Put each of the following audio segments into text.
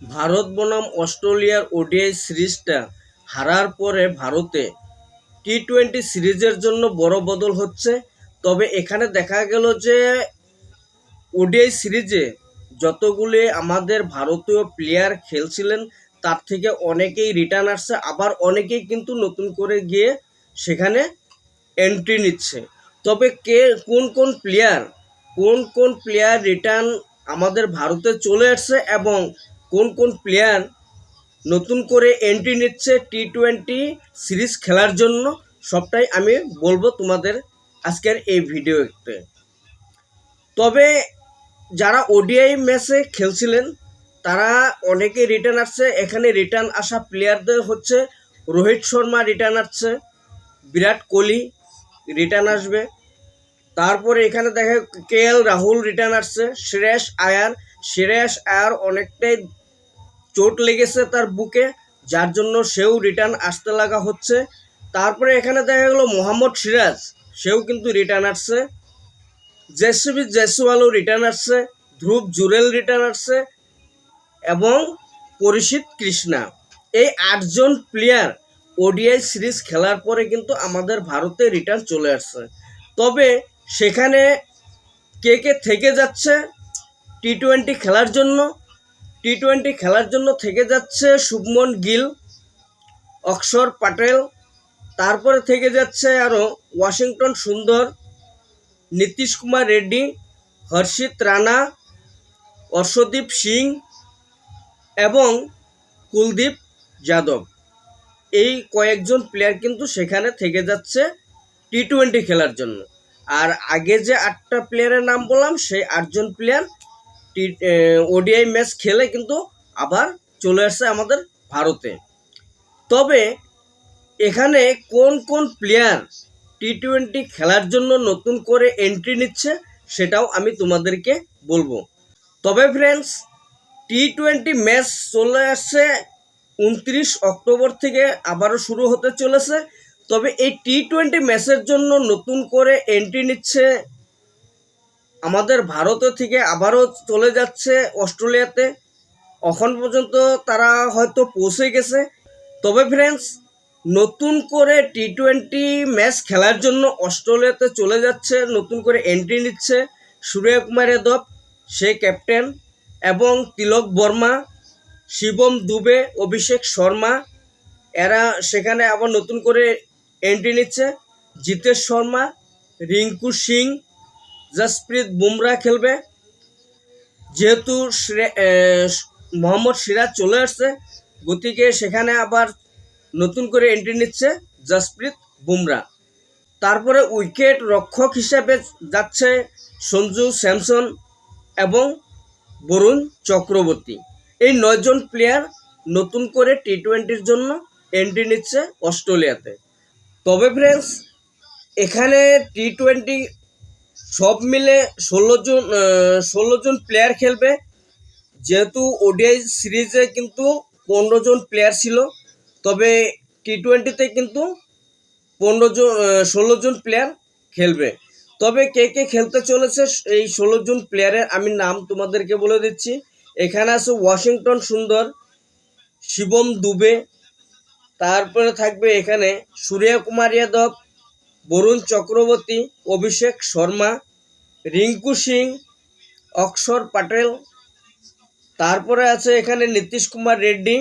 ভারত বনাম অস্ট্রেলিয়ার ওডিআই সিরিজটা হারার পরে ভারতে টি টোয়েন্টি সিরিজের জন্য বড় বদল হচ্ছে। তবে এখানে দেখা গেল যে ওডিআই সিরিজে যতগুলি আমাদের ভারতীয় প্লেয়ার খেলছিলেন, তার থেকে অনেকেই রিটার্ন আসছে, আবার অনেকেই কিন্তু নতুন করে গিয়ে সেখানে এন্ট্রি নিচ্ছে। তবে কে, কোন কোন প্লেয়ার কোন কোন প্লেয়ার রিটার্ন আমাদের ভারতে চলে আসছে এবং কোন কোন প্লেয়ার নতুন করে এন্ট্রি নিচ্ছে টি টোয়েন্টি সিরিজ খেলার জন্য, সবটাই আমি বলব তোমাদের আজকের এই ভিডিওতে। তবে যারা ওডিআই ম্যাচে খেলছিলেন, তারা অনেকে রিটার্ন আসছে। এখানে রিটার্ন আসা প্লেয়ারদের হচ্ছে রোহিত শর্মা রিটার্ন আসছে, বিরাট কোহলি রিটার্ন আসবে। তারপরে এখানে দেখা কে এল রাহুল রিটার্ন আসছে, শ্রেয়স আয়ার। শ্রেয়স আয়ার অনেকটাই চোট লেগেছে তার বুকে, যার জন্য সেও রিটার্ন আসতে লাগা হচ্ছে। তারপরে এখানে দেখা গেলো মোহাম্মদ সিরাজ, সেও কিন্তু রিটার্ন আসছে। জেসবি জেসওয়ালও রিটার্ন আসছে, ধ্রুব জুরেল রিটার্ন আসছে, এবং পরিচিত কৃষ্ণা। এই আটজন প্লেয়ার ওডিআই সিরিজ খেলার পরে কিন্তু আমাদের ভারতে রিটার্ন চলে আসছে। তবে সেখানে কে কে থেকে যাচ্ছে টি টোয়েন্টি খেলার জন্য? টি টোয়েন্টি খেলার জন্য থেকে যাচ্ছে শুভমন গিল, অক্ষর পাটেল, তারপরে থেকে যাচ্ছে আরও ওয়াশিংটন সুন্দর, নীতিশ কুমার রেড্ডি, হর্ষিত রানা, অর্শদীপ সিং এবং কুলদীপ যাদব। এই কয়েকজন প্লেয়ার কিন্তু সেখানে থেকে যাচ্ছে টি টোয়েন্টি খেলার জন্য। আর আগে যে আটটা প্লেয়ারের নাম বললাম, সেই আটজন প্লেয়ার টি ওডিআই ম্যাচ খেলে কিন্তু আবার চলে আসছে আমাদের ভারতে। তবে এখানে কোন কোন প্লেয়ার টি টোয়েন্টি খেলার জন্য নতুন করে এন্ট্রি নিচ্ছে সেটাও আমি তোমাদেরকে বলব। তবে ফ্রেন্ডস টি টোয়েন্টি ম্যাচ চলে আসছে উনত্রিশ অক্টোবর থেকে আবারও শুরু হতে চলেছে। তবে এই টি টোয়েন্টি ম্যাচের জন্য নতুন করে এন্ট্রি নিচ্ছে আমাদের ভারত থেকে আবারও চলে যাচ্ছে অস্ট্রেলিয়াতে। এখন পর্যন্ত তারা হয়তো পৌঁছে গেছে। তবে ফ্রেন্ডস নতুন করে টি টোয়েন্টি ম্যাচ খেলার জন্য অস্ট্রেলিয়াতে চলে যাচ্ছে, নতুন করে এন্ট্রি নিচ্ছে সূর্য কুমার যাদব, সে ক্যাপ্টেন এবং তিলক বর্মা, শিবম দুবে, অভিষেক শর্মা, এরা সেখানে আবার নতুন করে এন্ট্রি নিচ্ছে। জিতেশ শর্মা, রিঙ্কু সিং জসপ্রীত বুমরা খেলবে। যেহেতু মোহাম্মদ সিরাজ চলে আসছে, গতিকে সেখানে আবার নতুন করে এন্ট্রি নিচ্ছে জসপ্রীত বুমরা। তারপরে উইকেট রক্ষক হিসাবে যাচ্ছে সঞ্জু স্যামসন এবং বরুণ চক্রবর্তী। এই নয়জন প্লেয়ার নতুন করে টি টোয়েন্টির জন্য এন্ট্রি নিচ্ছে অস্ট্রেলিয়াতে। তবে ফ্রেন্ডস এখানে টি টোয়েন্টি সব মিলে ষোলো জন ষোলো জন প্লেয়ার খেলবে। যেহেতু ওডিআই সিরিজে কিন্তু পনেরো জন প্লেয়ার ছিল, তবে টি টোয়েন্টিতে কিন্তু পনেরো জন ষোলো জন প্লেয়ার খেলবে। তবে কে কে খেলতে চলেছে এই ষোলো জন প্লেয়ারের আমি নাম তোমাদেরকে বলে দিচ্ছি। এখানে আছে ওয়াশিংটন সুন্দর, শিবম দুবে, তারপরে থাকবে এখানে সূর্য কুমার যাদব বরুণ চক্রবর্তী, অভিষেক শর্মা, রিঙ্কু সিং, অক্ষর পাটেল। তারপরে আছে এখানে নীতিশ কুমার রেড্ডি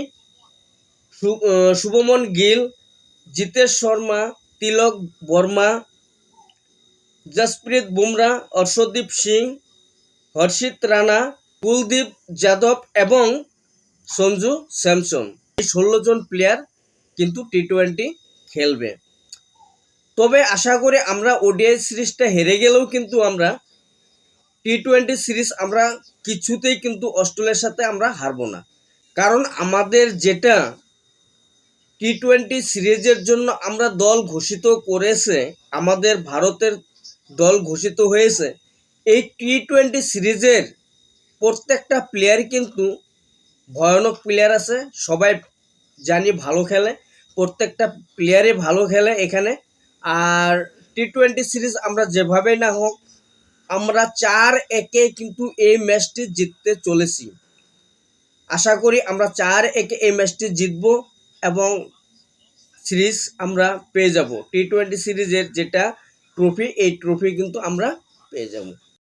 শুভমন গিল, জিতেশ শর্মা, তিলক বর্মা, জসপ্রীত বুমরা, অর্শদীপ সিং, হর্ষিত রানা, কুলদীপ যাদব এবং সঞ্জু স্যামসন। এই ষোলো জন প্লেয়ার কিন্তু টি টোয়েন্টি খেলবে। তবে আশা করি আমরা ওডিআই সিরিজটা হেরে গেলেও কিন্তু আমরা টি টোয়েন্টি সিরিজ আমরা কিছুতেই কিন্তু অস্ট্রেলিয়ার সাথে আমরা হারবো না। কারণ আমাদের যেটা টি টোয়েন্টি সিরিজের জন্য আমরা দল ঘোষিত করেছে, আমাদের ভারতের দল ঘোষিত হয়েছে, এই টি টোয়েন্টি সিরিজের প্রত্যেকটা প্লেয়ার কিন্তু ভয়ানক প্লেয়ার আছে, সবাই জানি ভালো খেলে, প্রত্যেকটা প্লেয়ারই ভালো খেলে এখানে। আর টি টোয়েন্টি সিরিজ আমরা যেভাবে না হোক, আমরা চার একে কিন্তু এই ম্যাচটি জিততে চলেছি। আশা করি আমরা চার একে এই ম্যাচটি জিতব এবং সিরিজ আমরা পেয়ে যাব। টি টোয়েন্টি সিরিজের যেটা ট্রফি এই ট্রফি কিন্তু আমরা পেয়ে যাব।